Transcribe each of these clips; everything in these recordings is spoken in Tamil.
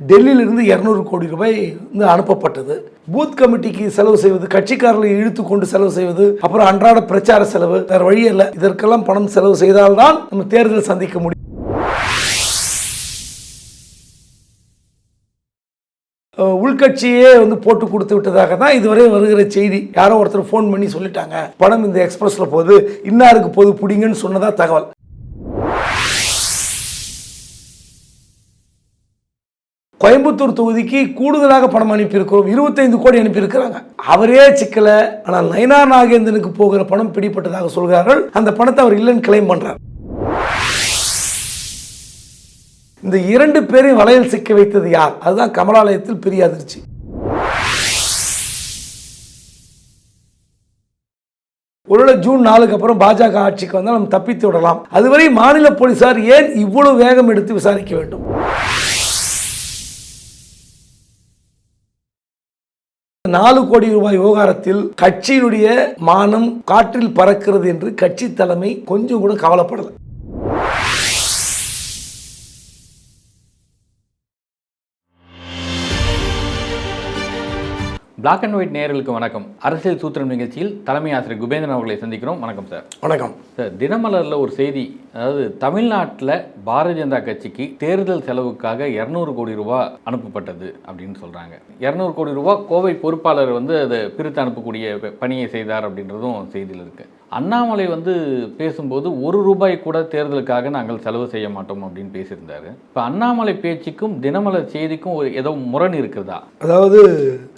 டெல்லியிலிருந்து இரநூறு கோடி ரூபாய் வந்து அனுப்பப்பட்டது. பூத் கமிட்டிக்கு செலவு செய்வது கட்சிக்காரர்களை இழுத்து கொண்டு செலவு செய்வது அப்புறம் அன்றாட பிரச்சார செலவு வேற வழி இல்லை. இதற்கெல்லாம் பணம் செலவு செய்தால்தான் நம்ம தேர்தல் சந்திக்க முடியும். உள்கட்சியே வந்து போட்டு கொடுத்து விட்டதாக தான் இதுவரை வருகிற செய்தி. யாரோ ஒருத்தர் ஃபோன் பண்ணி சொல்லிட்டாங்க. பணம் இந்த எக்ஸ்பிரஸில் போகுது. இன்னாருக்கு போது பிடிங்கன்னு சொன்னதா தகவல். கோயம்புத்தூர் தொகுதிக்கு கூடுதலாக பணம் அனுப்பியிருக்கிறோம். இருபத்தைந்து கோடி அனுப்பியிருக்கிறாங்க. அவரே சிக்கல ஆனால் நயனா நாகேந்திரனுக்கு போகிற பணம் பிடிப்பட்டதாக சொல்கிறார்கள். அந்த பணத்தை அவர் இல்லைன்னு கிளைம் பண்றார். இந்த இரண்டு பேரையும் வலையில் சிக்க வைத்தது யார்? அதுதான் கமலாலயத்தில் பெரிய அதிர்ச்சி. ஒருவேளை ஜூன் நாலுக்கு அப்புறம் பாஜக ஆட்சிக்கு வந்தால் நம்ம தப்பித்து விடலாம். அதுவரை மாநில போலீசார் ஏன் இவ்வளவு வேகம் எடுத்து விசாரிக்க வேண்டும்? நாலு கோடி ரூபாய் விவகாரத்தில் கட்சியினுடைய மானம் காற்றில் பறக்கிறது என்று கட்சி தலைமை கொஞ்சம் கூட கவலைப்படலை. பிளாக் அண்ட் ஒயிட் நேயர்களுக்கு வணக்கம். அரசியல் சூத்திரம் நிகழ்ச்சியில் தலைமை ஆசிரியர் குபேந்திரன் அவர்களை சந்திக்கிறோம். வணக்கம் சார் வணக்கம். சார் தினமலரில் ஒரு செய்தி அதாவது தமிழ்நாட்டில் பாரதிய ஜனதா கட்சிக்கு தேர்தல் செலவுக்காக இரநூறு கோடி ரூபாய் அனுப்பப்பட்டது அப்படின்னு சொல்கிறாங்க இரநூறு கோடி ரூபாய் கோவை பொறுப்பாளர் வந்து அதை பிரித்து அனுப்பக்கூடிய பணியை செய்தார் அப்படின்றதும் செய்தியில் இருக்குது அண்ணாமலை வந்து பேசும்போது ஒரு ரூபாய் கூட தேர்தலுக்காக நாங்கள் செலவு செய்ய மாட்டோம் அப்படின்னு பேசியிருந்தாரு. இப்போ அண்ணாமலை பேச்சுக்கும் தினமலர் செய்திக்கும் ஒரு ஏதோ முரண் இருக்குதா? அதாவது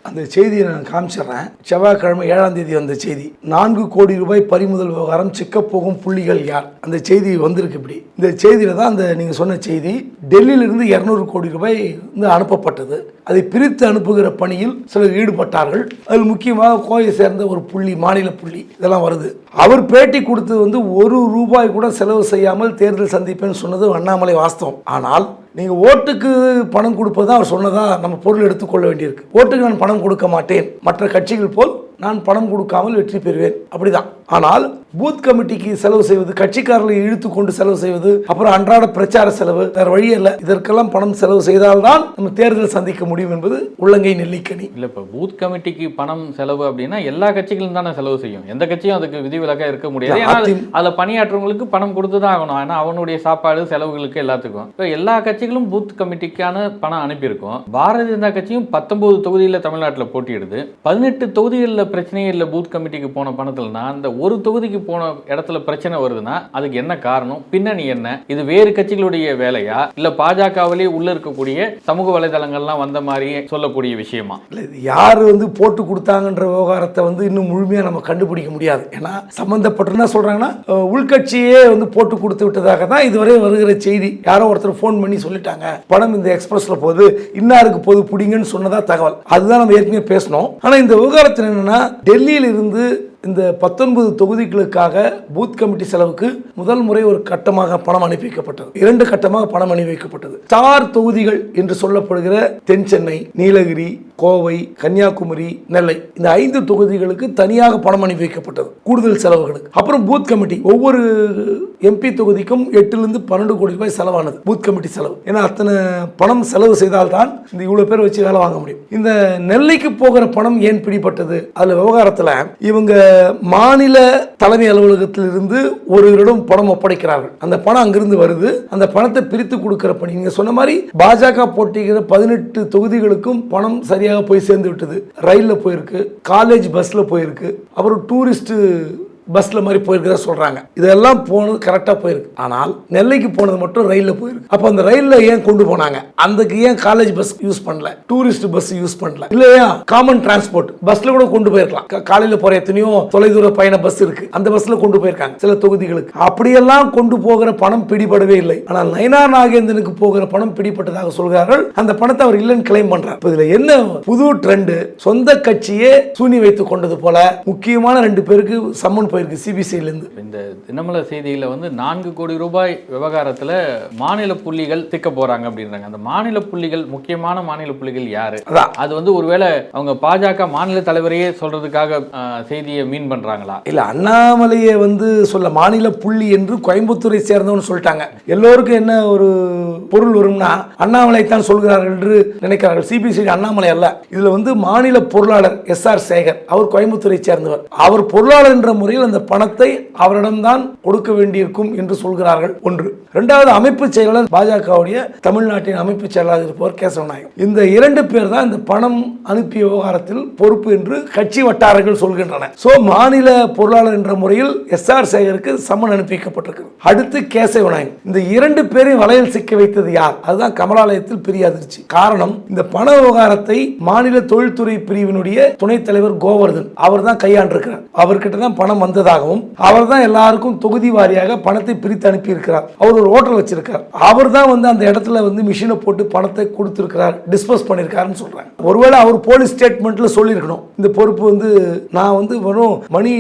அந்த செய்தியை நான் காமிச்சிடுறேன். செவ்வாய்க்கிழமை ஏழாம் தேதி வந்த செய்தி. நான்கு கோடி ரூபாய் பறிமுதல் விவகாரம் சிக்கப்போகும் புள்ளிகள் யார்? அந்த செய்தி வந்திருக்கு இப்படி. இந்த செய்தியில் தான் அந்த நீங்கள் சொன்ன செய்தி டெல்லியிலிருந்து இரநூறு கோடி ரூபாய் வந்து அனுப்பப்பட்டது. அதை பிரித்து அனுப்புகிற பணியில் சிலர் ஈடுபட்டார்கள். அதில் முக்கியமாக கோயை சேர்ந்த ஒரு புள்ளி மாநில புள்ளி இதெல்லாம் வருது. அவர் பேட்டி கொடுத்தது வந்து ஒரு ரூபாய் கூட செலவு செய்யாமல் தேர்தல் சந்திப்பேன்னு சொன்னது அண்ணாமலை வாஸ்தவம். ஆனால் நீங்கள் ஓட்டுக்கு பணம் கொடுப்பது அவர் சொன்னதா நம்ம பொருள் எடுத்துக்கொள்ள வேண்டியிருக்கு. ஓட்டுக்கு நான் பணம் கொடுக்க மாட்டேன். மற்ற கட்சிகள் போல் நான் பணம் கொடுக்காமல் வெற்றி பெறுவேன். அப்படிதான். ஆனால் பூத் கமிட்டிக்கு செலவு செய்வது கட்சிக்காரர்களை இழுத்து கொண்டு செலவு செய்வது அப்புறம் அன்றாட பிரச்சார செலவு வேற வழி இல்லை. இதற்கெல்லாம் பணம் செலவு செய்தால்தான் நம்ம தேர்தல் சந்திக்க முடியும் என்பது உள்ளங்கை நெல்லிக்கனி. இல்லை இப்போ பூத் கமிட்டிக்கு பணம் செலவு அப்படின்னா எல்லா கட்சிகளும் தானே செலவு செய்யும். எந்த கட்சியும் அதுக்கு விதிவிலக்காக இருக்க முடியாது. அதில் பணியாற்றவங்களுக்கு பணம் கொடுத்து தான் ஆகணும். ஏன்னா அவனுடைய சாப்பாடு செலவுகளுக்கு எல்லாத்துக்கும். இப்போ எல்லா கட்சிகளும் பூத் கமிட்டிக்கான பணம் அனுப்பியிருக்கோம். பாரதிய ஜனதா கட்சியும் பத்தொன்பது தொகுதியில் தமிழ்நாட்டில் போட்டியிடுது. பதினெட்டு தொகுதிகளில் பிரச்சனையே இல்லை பூத் கமிட்டிக்கு போன பணத்தில்னா அந்த ஒரு தொகுதிக்கு போன இடத்துல பிரச்சனை வருதுன்னா அதுக்கு என்ன காரணம்? பின்னணி என்ன? இது வேறு கட்சிகளுடைய வேலையா? இல்லை பாஜகவிலே உள்ள இருக்கக்கூடிய சமூக வலைதளங்கள்லாம் வந்த மாதிரி சொல்லக்கூடிய விஷயமா? இல்லை இது யார் வந்து போட்டு கொடுத்தாங்கன்ற விவகாரத்தை வந்து இன்னும் முழுமையாக நம்ம கண்டுபிடிக்க முடியாது. ஏன்னா சம்மந்தப்பட்ட என்ன சொல்கிறாங்கன்னா உள்கட்சியே வந்து போட்டு கொடுத்து விட்டதாக தான் இதுவரை வருகிற செய்தி. யாரோ ஒருத்தர் ஃபோன் பண்ணி சொல்லிட்டாங்க. பணம் இந்த எக்ஸ்பிரஸ்ல போகுது. இன்னாருக்கு போது பிடிங்கன்னு சொன்னதா தகவல். அதுதான் நம்ம ஏற்கனவே பேசணும் ஆனால் இந்த விவகாரத்தில் என்னன்னா டெல்லியில் இருந்து இந்த பத்தொன்பது தொகுதிகளுக்காக பூத் கமிட்டி செலவுக்கு முதல் முறை ஒரு கட்டமாக பணம் அனுப்பி வைக்கப்பட்டது இரண்டு கட்டமாக பணம் அனுப்பி வைக்கப்பட்டது ஸ்டார் தொகுதிகள் என்று சொல்லப்படுகிற தென் சென்னை நீலகிரி கோவை கன்னியாகுமரி நெல்லை. இந்த ஐந்து தொகுதிகளுக்கு தனியாக பணம் அனுப்பி வைக்கப்பட்டது. கூடுதல் செலவுகளுக்கு. அப்புறம் பூத் கமிட்டி ஒவ்வொரு எம்பி தொகுதிக்கும் எட்டுலேருந்து பன்னெண்டு கோடி ரூபாய் செலவானது. பூத் கமிட்டி செலவு. ஏன்னா அத்தனை பணம் செலவு செய்தால்தான் இந்த இவ்வளவு பேர் வச்சு வேலை வாங்க முடியும். இந்த நெல்லைக்கு போகிற பணம் ஏன் பிடிப்பட்டது அதுல விவகாரத்துல இவங்க மாநில தலைமை அலுவலகத்திலிருந்து ஒருவரிடம் பணம் ஒப்படைக்கிறார்கள். அந்த பணம் அங்கிருந்து வருது. அந்த பணத்தை பிரித்து கொடுக்கிற பணி. நீங்க சொன்ன மாதிரி பாஜக போட்டிக்கிற பதினெட்டு தொகுதிகளுக்கும் பணம் சரியாக போய் சேர்ந்து விட்டது. ரயிலில் போயிருக்கு காலேஜ் பஸ்ஸில் போயிருக்கு. அப்புறம் டூரிஸ்ட்டு பஸ்ல மாதிரி போயிருக்கிறதா சொல்றாங்க. இதெல்லாம் போனது கரெக்டா போயிருக்கு. ஆனால் நெல்லைக்கு போனது மட்டும் ரயில்ல போயிருக்கு. அப்ப அந்த ரயில்ல ஏன் கொண்டு போனாங்க? அதுக்கு ஏன் காலேஜ் பஸ் யூஸ் பண்ணல? டூரிஸ்ட் பஸ் யூஸ் பண்ணல? இல்லையா? காமன் டிரான்ஸ்போர்ட் பஸ்ல கூட கொண்டு போயிருக்கலாம். காலையில் காலையில போற எத்தனையோ தொலைதூர பயண பஸ் இருக்கு. அந்த பஸ்ல கொண்டு போயிருக்காங்க சில தொகுதிகளுக்கு. அப்படியெல்லாம் கொண்டு போகிற பணம் பிடிபடவே இல்லை. ஆனால் நயனா நாகேந்திரனுக்கு போகிற பணம் பிடிப்பட்டதாக சொல்கிறார்கள். அந்த பணத்தை அவர் இல்லைன்னு கிளைம் பண்றார். இதுல என்ன புது ட்ரெண்டு சொந்த கட்சியே சூனி வைத்துக் கொண்டது போல முக்கியமான ரெண்டு பேருக்கு சம்மன் போயிருக்கு சிபிசிஐலேருந்து இந்த தினமலர் செய்தியில் வந்து நான்கு கோடி ரூபாய் விவகாரத்தில் மாநில புள்ளிகள் சிக்க போறாங்க அப்படின்றாங்க. அந்த மாநில புள்ளிகள் முக்கியமான மாநில புள்ளிகள் யாரு? அது. வந்து ஒருவேளை அவங்க பாஜக மாநில தலைவரையே சொல்றதுக்காக செய்தியை மீன் பண்றாங்களா? இல்ல அண்ணாமலையை வந்து சொல்ல மாநில புள்ளி என்று கோயம்புத்தூரை சேர்ந்தவன்னு சொல்லிட்டாங்க. எல்லோருக்கும் என்ன ஒரு பொருள் வரும்னா அண்ணாமலை தான் சொல்கிறார்கள் என்று நினைக்கிறார்கள். சிபிசிஐடி அண்ணாமலை அல்ல. இதுல வந்து மாநில பொருளாளர் எஸ் ஆர் சேகர் அவர் கோயம்புத்தூரை சேர்ந்தவர். அவர் பொருளாளர் என்ற முறையில் அந்த பணத்தை அவரிடம்தான் கொடுக்க வேண்டியிருக்கும் என்று சொல்கிறார்கள் ஒன்று. இரண்டாவது அமைப்பு செயலாளர் பாஜகவுடைய தமிழ்நாட்டின் அமைப்பு செயலாளர் இருப்பவர் கேசவநாயகம். இந்த இரண்டு பேர் தான் இந்த பணம் அனுப்பிய விவகாரத்தில் பொறுப்பு என்று கட்சி வட்டாரங்கள் சொல்கின்றன. சோ மாநில பொருளாளர் என்ற முறையில் எஸ் ஆர் சேகருக்கு சம்மன் அனுப்பி வைக்கப்பட்டிருக்கிறது அடுத்து கேசவநாயகம். இந்த இரண்டு பேரையும் வலையில் சிக்க வைத்தது யார்? அதுதான் கமலாலயத்தில் பெரிய அதிர்ச்சி. காரணம் இந்த பண விவகாரத்தை மாநில தொழில்துறை பிரிவினுடைய துணைத் தலைவர் கோவர்தன் அவர் தான் கையாண்டிருக்கிறார். அவர்கிட்ட தான் பணம் வந்ததாகவும் அவர் தான் எல்லாருக்கும் தொகுதி வாரியாக பணத்தை பிரித்து அனுப்பி இருக்கிறார் அவர் ஒரு ஹோட்டல் வச்சிருக்கார். அவர் தான் வந்து அந்த இடத்துல வந்து மிஷினை போட்டு பணத்தை கொடுத்துருக்கிறார் டிஸ்போஸ் பண்ணியிருக்காருன்னு சொல்றாங்க. ஒருவேளை அவர் போலீஸ் ஸ்டேட்மெண்ட்ல சொல்லியிருக்கணும். இந்த பொறுப்பு வந்து நான் வந்து வெறும் மணி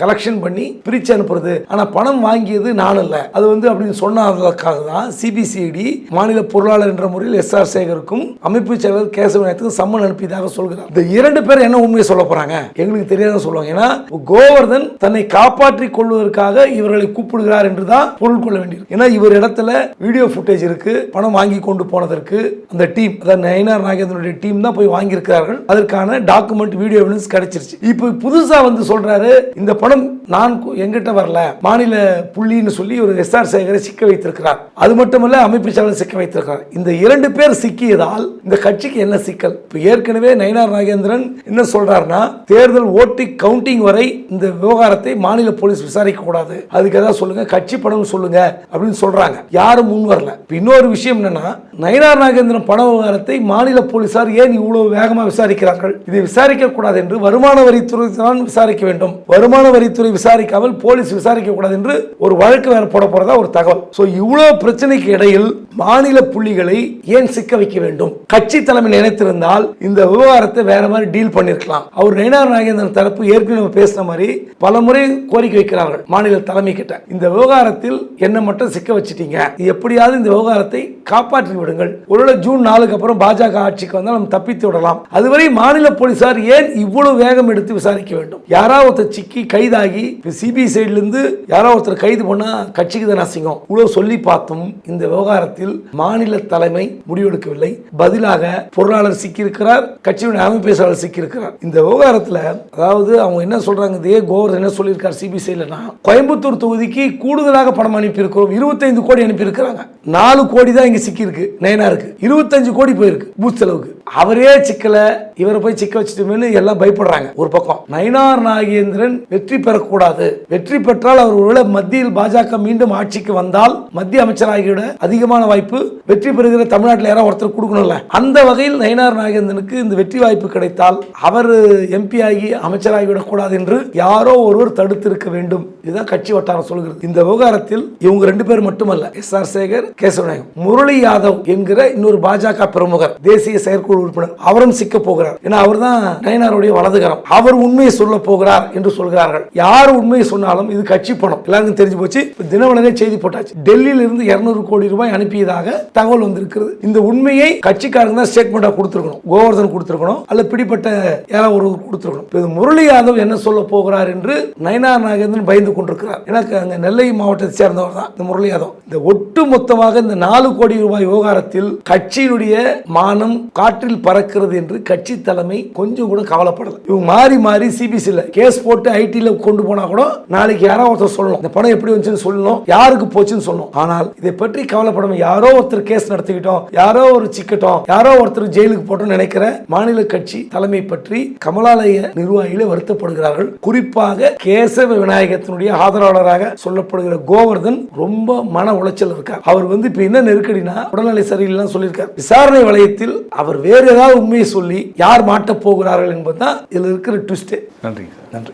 கலெக்ஷன் பண்ணி பிரித்து அனுப்புறது ஆனால் பணம் வாங்கியது நான் இல்லை அது வந்து அப்படின்னு சொன்னதற்காக தான் சிபிசிஐடி மாநில பொருளாளர் என்ற முறையில் எஸ் ஆர் சேகருக்கும் அமைப்பு செயலர் கேசவநாயத்துக்கும் சம்மன் அனுப்பியதாக சொல்கிறார். இந்த இரண்டு பேர் என்ன உண்மையை சொல்ல போறாங்க? எங்களுக்கு தெரியாத சொல்லுவாங்க. ஏன்னா கோவர்தன் தன்னை காப்பாற்றிக் கொள்வதற்காக இவர்களை கூப்பிடுகிறார் என்று தான் பொருள் கொள்ள வேண்டியிருக்கு. ஏன்னா இவர் இடத்துல வீடியோ ஃபுட்டேஜ் இருக்கு பணம் வாங்கி கொண்டு போனதற்கு. அந்த டீம் அதாவது நயனார் நாகேந்திரனுடைய டீம் தான் போய் வாங்கியிருக்கிறார்கள். அதற்கான டாக்குமெண்ட் வீடியோ எவிடன்ஸ் கிடைச்சிருச்சு. இப்போ புதுசா வந்து சொல்றாரு இந்த பணம் நான் எங்கிட்ட வரல. மாநில புள்ளின்னு சொல்லி ஒரு எஸ்ஆர் சேகரை சிக்க வைத்திருக்கிறார். அது மட்டுமல்ல அமைப்பு செயலர் சிக்க வைத்திருக்கிறார். இந்த இரண்டு பேர் சிக்கியதால் இந்த கட்சிக்கு என்ன சிக்கல்? இப்போ ஏற்கனவே நயனார் நாகேந்திரன் என்ன சொல்றாருன்னா தேர்தல் ஓட்டு கவுண்டிங் வரை இந்த விவகாரத்தை மாநில போலீஸ் விசாரிக்க கூடாது அதுக்கு ஏதாவது சொல்லுங்க கட்சி பணம் சொல்லுங்க அப்படின்னு சொல்றாங்க. யாரும் முன் வரல. இன்னொரு விஷயம் என்னன்னா நயனார் நாகேந்திரன் பண விவகாரத்தை மாநில போலீசார் ஏன் இவ்வளவு வேகமாக விசாரிக்கிறார்கள்? இதை விசாரிக்க கூடாது என்று வருமான வரித்துறை தான் விசாரிக்க வேண்டும். வருமான வரித்துறை விசாரிக்காமல் போலீஸ் விசாரிக்க கூடாது என்று ஒரு வழக்கு வேற போட போறதா ஒரு தகவல். சோ இவ்வளவு பிரச்சனைக்கு இடையில் மாநில புள்ளிகளை ஏன் சிக்க வைக்க வேண்டும்? கட்சி தலைமை நினைத்திருந்தால் இந்த விவகாரத்தை வேற மாதிரி டீல் பண்ணிருக்கலாம். அவர் நயனார் நாகேந்திரன் தரப்பு ஏற்கனவே பேசின மாதிரி பல முறை கோரிக்கை வைக்கிறார்கள் மாநில தலைமை கிட்ட. இந்த விவகாரத்தில் என்ன மட்டும் சிக்க வச்சிட்டீங்க? எப்படியாவது இந்த விவகாரத்தை காப்பாற்றி விடுங்கள். ஒருவேளை ஜூன் நாலுக்கு அப்புறம் பாஜக ஆட்சிக்கு வந்தால் நம்ம தப்பித்து விடலாம். அதுவரை மாநில போலீசார் ஏன் இவ்வளவு வேகம் எடுத்து விசாரிக்க வேண்டும்? யாராவது ஒருத்தர் சிக்கி கைதாகி சிபிஐ சைடுல இருந்து யாரோ ஒருத்தர் கைது பண்ணா கட்சிக்கு தான் அசிங்கம்? இவ்வளவு சொல்லி பார்த்தும் இந்த விவகாரத்தில் மாநில தலைமை முடிவெடுக்கவில்லை. பதிலாக பொருளாளர் சிக்கியிருக்கிறார் கட்சியுடைய அமைப்பு பேச்சாளர் சிக்கியிருக்கிறார். இந்த விவகாரத்தில் அதாவது அவங்க என்ன சொல்றாங்க இதே கோவர் என்ன சொல்லியிருக்கார் சிபிசிஐலனா கோயம்புத்தூர் தொகுதிக்கு கூடுதலாக பணம் அனுப்பியிருக்கிறோம். இருபத்தைந்து கோடி அனுப்பியிருக்கிறாங்க. நாலு கோடி தான் இங்கே சிக்கியிருக்கு நயனாருக்கு. இருபத்தஞ்சு கோடி போயிருக்கு பூத் செலவுக்கு. அவரே சிக்கல இவரை போய் சிக்க வச்சுட்டுமேனு எல்லாம் பயப்படுறாங்க. ஒரு பக்கம் நயினார் நாகேந்திரன் வெற்றி பெறக்கூடாது. வெற்றி பெற்றால் அவர் ஒருவேளை மத்தியில் பாஜக மீண்டும் ஆட்சிக்கு வந்தால் மத்திய அமைச்சராகியோட அதிகமான வாய்ப்பு வெற்றி பெறுகிற தமிழ்நாட்டில் யாராவது ஒருத்தர் கொடுக்கணும்ல. அந்த வகையில் நயினார் நாகேந்திரனுக்கு இந்த வெற்றி வாய்ப்பு கிடைத்தால் அவர் எம்பி ஆகி அமைச்சராகிவிடக் கூடாது என்று யாரோ ஒருவர் தடுத்திருக்க வேண்டும். இதுதான் கட்சி வட்டாரம் சொல்கிறது. இந்த விவகாரத்தில் இவங்க ரெண்டு பேர் மட்டுமல்ல எஸ் ஆர் சேகர் கேசவநாயகம் முரளி யாதவ் என்கிற இன்னொரு பாஜக பிரமுகர் தேசிய செயற்குழு உறுப்பினர். அவரும் சிக்க போகிறார். ஏன்னா அவர் தான் நயனாருடைய வலதுகரம். அவர் உண்மையை சொல்ல போகிறார் என்று சொல்கிறார்கள். யார் உண்மையை சொன்னாலும் இது கட்சி பணம். எல்லாருக்கும் தெரிஞ்சு போச்சு. இப்ப செய்தி போட்டாச்சு. டெல்லியில இருந்து 200 கோடி ரூபாய் அனுப்பியதாக தகவல் வந்திருக்கிறது. இந்த உண்மையை கட்சிக்காரங்க தான் ஸ்டேட்மெண்டா கொடுத்திருக்கணும். கோவர்தன் கொடுத்திருக்கணும். அல்ல பிடிப்பட்ட யாராவது ஒரு கொடுத்திருக்கணும். இது முரளி யாதவ் என்ன சொல்ல போகிறார் என்று நயனார் நாகேந்திரன் பயந்து கொண்டிருக்கிறார். எனக்கு அங்க நெல்லை மாவட்டத்தை சேர்ந்தவர் தான் இந்த முரளி யாதவ். இந்த ஒட்டு மொத்தமாக இந்த நாலு கோடி ரூபாய் விவகாரத்தில் கட்சியினுடைய மானம் காட்டு காற்றில் பறக்கிறது என்று கட்சி தலைமை கொஞ்சம் கூட கவலைப்படல. இவங்க மாறி மாறி சிபிசியில் கேஸ் போட்டு ஐடியில் கொண்டு போனா கூட நாளைக்கு யாரோ ஒருத்தர் சொல்லணும். இந்த பணம் எப்படி வந்துச்சுன்னு சொல்லணும். யாருக்கு போச்சுன்னு சொல்லணும். ஆனால் இதை பற்றி கவலைப்படாம யாரோ ஒருத்தர் கேஸ் நடத்திக்கிட்டோம். யாரோ ஒரு சிக்கட்டும். யாரோ ஒருத்தர் ஜெயிலுக்கு போட்டோம் நினைக்கிற மாநில கட்சி தலைமை பற்றி கமலாலய நிர்வாகிகளே வருத்தப்படுகிறார்கள். குறிப்பாக கேசவ விநாயகத்தினுடைய ஆதரவாளராக சொல்லப்படுகிற கோவர்தன் ரொம்ப மன உளைச்சல் இருக்கார். அவர் வந்து இப்ப என்ன நெருக்கடினா உடல்நிலை சரியில்லைன்னு சொல்லியிருக்கார். விசாரணை வளையத்தில் அவர் வேறு ஏதாவது உண்மையை சொல்லி யார் மாட்டப் போகிறார்கள் என்பதுதான் இதுல இருக்கிற ட்விஸ்ட் நன்றிங்க சார். நன்றி.